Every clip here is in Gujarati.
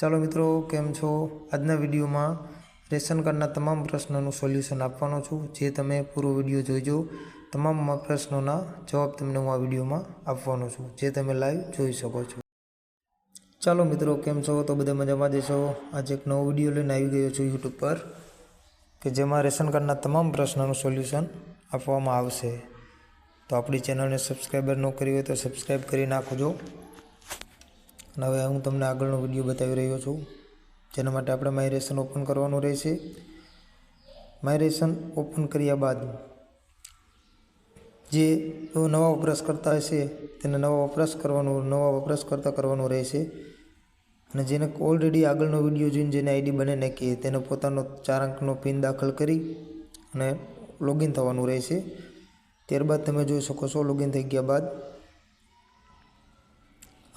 ચાલો મિત્રો, કેમ છો? આજના વિડીયોમાં રેશન કાર્ડના તમામ પ્રશ્નોનું સોલ્યુશન આપવાનો છું. જે તમે પૂરો વીડિયો જોઈજો, તમામ પ્રશ્નોના જવાબ તમને હું આ વિડીયોમાં આપવાનો છું. જે તમે લાઈવ જોઈ શકો છો. ચાલો મિત્રો, કેમ છો? તો બધા મજામાં જશો આજે એક નવો વીડિયો લઈને આવી ગયો છું યુટ્યુબ પર, કે જેમાં રેશન કાર્ડના તમામ પ્રશ્નોનું સોલ્યુશન આપવામાં આવશે. તો આપણી ચેનલને સબસ્ક્રાઈબર ન કરી હોય તો સબસ્ક્રાઈબ કરી નાખજો. અને હવે હું તમને આગળનો વીડિયો બતાવી રહ્યો છું, જેના માટે આપણે માયરેશન ઓપન કરવાનું રહેશે. માયરેશન ઓપન કર્યા બાદ જે નવા વપરાશકર્તા હશે, તેને નવા વપરાશ કરવાનું નવા વપરાશકર્તા કરવાનું રહેશે. અને જેને ઓલરેડી આગળનો વીડિયો જોઈને જેને આઈડી બને નાખીએ તેને પોતાનો ચાર અંકનો પિન દાખલ કરી અને લોગિન થવાનું રહેશે. ત્યારબાદ તમે જોઈ શકો છો લોગિન થઈ ગયા બાદ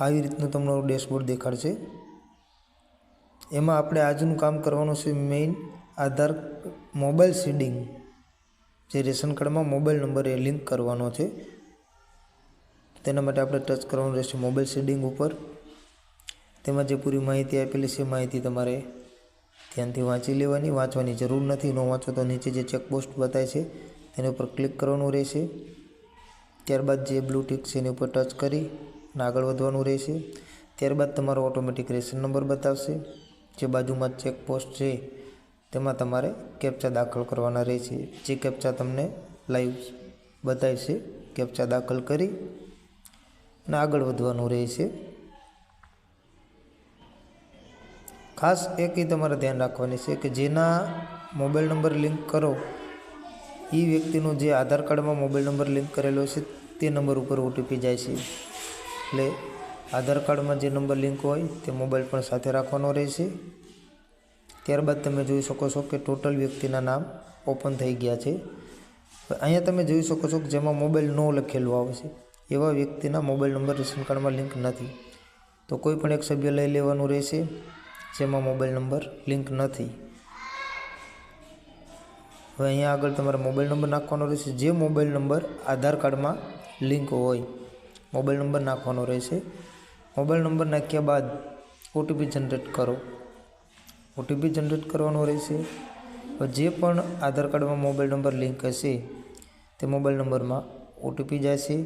આવી રીતનું તમારું ડેશબોર્ડ દેખાડશે. એમાં આપણે આજનું કામ કરવાનું છે મેઇન આધાર મોબાઈલ સીડિંગ જે રેશન કાર્ડમાં મોબાઈલ નંબર એ લિંક કરવાનો છે. તેના માટે આપણે ટચ કરવાનું રહેશે મોબાઈલ સીડિંગ ઉપર. તેમાં જે પૂરી માહિતી આપેલી છે માહિતી તમારે ધ્યાનથી વાંચી લેવાની. વાંચવાની જરૂર નથી, ન વાંચો તો નીચે જે ચેકપોસ્ટ બતાવે છે તેની ઉપર ક્લિક કરવાનું રહેશે. ત્યારબાદ જે બ્લુ છે એની ઉપર ટચ કરી અને આગળ વધવાનું રહેશે. ત્યારબાદ તમારો ઓટોમેટિક રેશન નંબર બતાવશે. જે બાજુમાં ચેકપોસ્ટ છે, તેમાં તમારે કેપ્ચા દાખલ કરવાના રહેશે. જે કેપ્ચા તમને લાઈવ બતાવશે કેપ્ચા દાખલ કરી અને આગળ વધવાનું રહેશે. ખાસ એક એ તમારે ધ્યાન રાખવાની છે કે જેના મોબાઈલ નંબર લિંક કરો એ વ્યક્તિનો જે આધાર કાર્ડમાં મોબાઈલ નંબર લિંક કરેલો છે, તે નંબર ઉપર ઓટીપી જાય છે. એટલે આધાર કાર્ડમાં જે નંબર લિંક હોય તે મોબાઈલ પણ સાથે રાખવાનો રહેશે. ત્યારબાદ તમે જોઈ શકો છો કે ટોટલ વ્યક્તિના નામ ઓપન થઈ ગયા છે. અહીંયા તમે જોઈ શકો છો કે જેમાં મોબાઈલ નો લખેલું આવશે એવા વ્યક્તિના મોબાઈલ નંબર, રેશન કાર્ડમાં લિંક નથી. તો કોઈ પણ એક સભ્ય લઈ લેવાનું રહેશે, જેમાં મોબાઈલ નંબર લિંક નથી. હવે અહીંયા આગળ તમારે મોબાઈલ નંબર નાખવાનો રહેશે. જે મોબાઈલ નંબર આધાર કાર્ડમાં લિંક હોય મોબાઈલ નંબર નાખવાનો રહેશે. મોબાઈલ નંબર નાખ્યા બાદ ઓટીપી જનરેટ કરો. ઓટીપી જનરેટ કરવાનો રહેશે. જે પણ આધાર કાર્ડમાં મોબાઈલ નંબર લિંક હશે, તે મોબાઈલ નંબરમાં ઓટીપી જશે.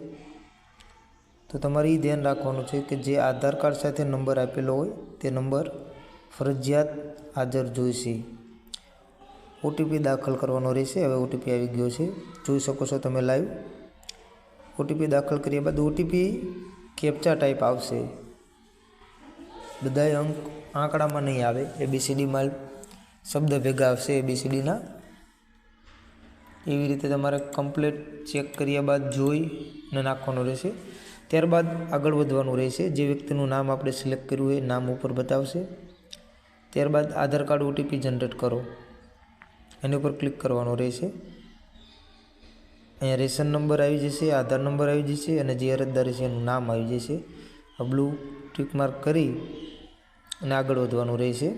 તો તમારે એ ધ્યાન રાખવાનું છે કે જે આધાર કાર્ડ સાથે નંબર આપેલો હોય, તે નંબર ફરજિયાત હાજર જોઈશે. ઓટીપી દાખલ કરવાનો રહેશે. હવે ઓટીપી આવી ગયો છે. જોઈ શકો છો તમે લાઈવ ઓટીપી દાખલ કર્યા બાદ ઓટીપી કેપ્ચા ટાઈપ આવશે. બધાય અંક આંકડામાં નહીં આવે. એબીસીડીમાં શબ્દ ભેગા આવશે એબીસીડીના એવી રીતે તમારે કમ્પ્લેટ ચેક કર્યા બાદ જોઈને નાખવાનું રહેશે. ત્યારબાદ આગળ વધવાનું રહેશે. જે વ્યક્તિનું નામ આપણે સિલેક્ટ કર્યું હોય, નામ ઉપર બતાવશે. ત્યારબાદ આધાર કાર્ડ ઓટીપી જનરેટ કરો. એની ઉપર ક્લિક કરવાનું રહેશે. અહીંયા રેશન નંબર આવી જશે, આધાર નંબર આવી જશે અને જે અરજદાર છે એનું નામ આવી જશે. બ્લુ ટીક માર્ક કરી અને આગળ વધવાનું રહેશે.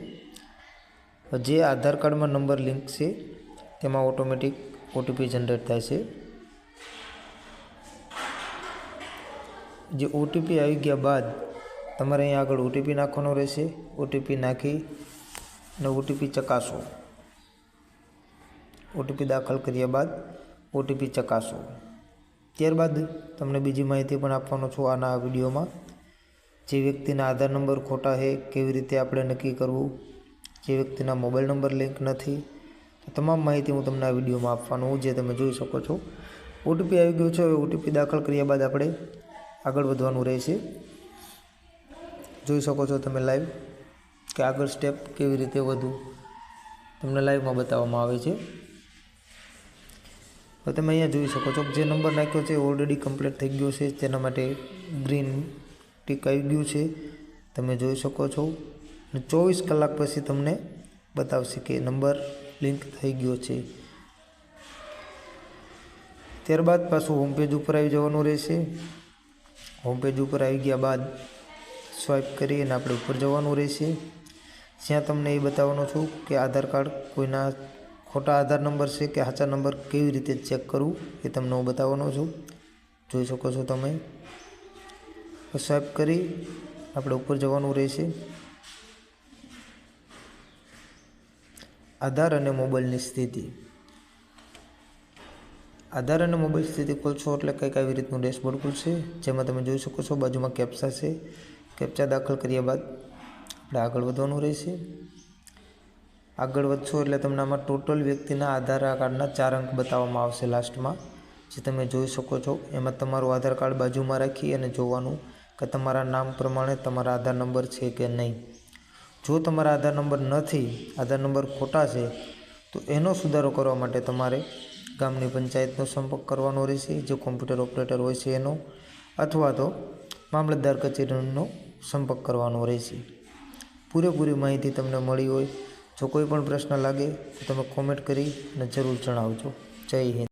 જે આધાર કાર્ડમાં નંબર લિંક છે, તેમાં ઓટોમેટિક ઓટીપી જનરેટ થાય છે. જે ઓટીપી આવી ગયા બાદ તમારે અહીંયા આગળ ઓટીપી નાખવાનો રહેશે. ઓટીપી નાખી અને ઓટીપી ચકાસો. ઓટીપી દાખલ કર્યા બાદ ઓટીપી ચકાસો. ત્યારબાદ તમને બીજી માહિતી પણ આપવાનો છું આના વિડીયોમાં. જે વ્યક્તિના આધાર નંબર ખોટા છે, કેવી રીતે આપણે નક્કી કરવું? જે વ્યક્તિના મોબાઈલ નંબર લિંક નથી. તમામ માહિતી હું તમને આ વિડીયોમાં આપવાનું જે તમે જોઈ શકો છો. ઓટીપી આવી ગયો છે, હવે ઓટીપી દાખલ કર્યા બાદ આપણે આગળ વધવાનું રહેશે. જોઈ શકો છો તમે લાઈવ કે આગળ સ્ટેપ કેવી રીતે વધવું? તમને લાઈવમાં બતાવવામાં આવે છે. હવે તમે અહીંયા જોઈ શકો છો જે નંબર નાખ્યો છે ઓલરેડી કમ્પ્લીટ થઈ ગયો છે. તેના માટે ગ્રીન ટીક આવી ગયું છે. તમે જોઈ શકો છો. અને ચોવીસ કલાક પછી તમને બતાવશે કે નંબર લિંક થઈ ગયો છે. ત્યારબાદ પાછું હોમ પેજ ઉપર આવી જવાનું રહેશે. હોમ પેજ ઉપર આવી ગયા બાદ સ્વાઇપ કરી અને આપણે ઉપર જવાનું રહેશે. જ્યાં તમને એ બતાવવાનો છું કે આધાર કાર્ડ કોઈના ખોટા આધાર નંબર છે કે સાચા નંબર કેવી રીતે ચેક કરવું એ તમને હું બતાવવાનો છું. જોઈ શકો છો તમે. સ્વાઈપ કરી આપણે ઉપર જવાનું રહેશે. આધાર અને મોબાઈલની સ્થિતિ. આધાર અને મોબાઈલ સ્થિતિ ખોલશો એટલે કંઈક આવી રીતનું ડેશબોર્ડ ખુલશે જેમાં તમે જોઈ શકો છો બાજુમાં કેપ્ચા છે. કેપ્ચા દાખલ કર્યા બાદ આપણે આગળ વધવાનું રહેશે. આગળ વધશો એટલે તમને આમાં ટોટલ વ્યક્તિના આધાર કાર્ડના ચાર અંક બતાવવામાં આવશે લાસ્ટમાં જે તમે જોઈ શકો છો, એમાં તમારું આધાર કાર્ડ બાજુમાં રાખી અને જોવાનું કે તમારા નામ પ્રમાણે તમારા આધાર નંબર છે કે નહીં. જો તમારા આધાર નંબર નથી, આધાર નંબર ખોટા છે, તો એનો સુધારો કરવા માટે તમારે ગામની પંચાયતનો સંપર્ક કરવાનો રહેશે, જે કોમ્પ્યુટર ઓપરેટર હોય છે એનો, અથવા તો મામલતદાર કચેરીનો સંપર્ક કરવાનો રહેશે. પૂરેપૂરી માહિતી તમને મળી હોય જો કોઈ પણ પ્રશ્ન લાગે તો તમે કોમેન્ટ કરી અને જરૂર જણાવજો. જય હિન્દ.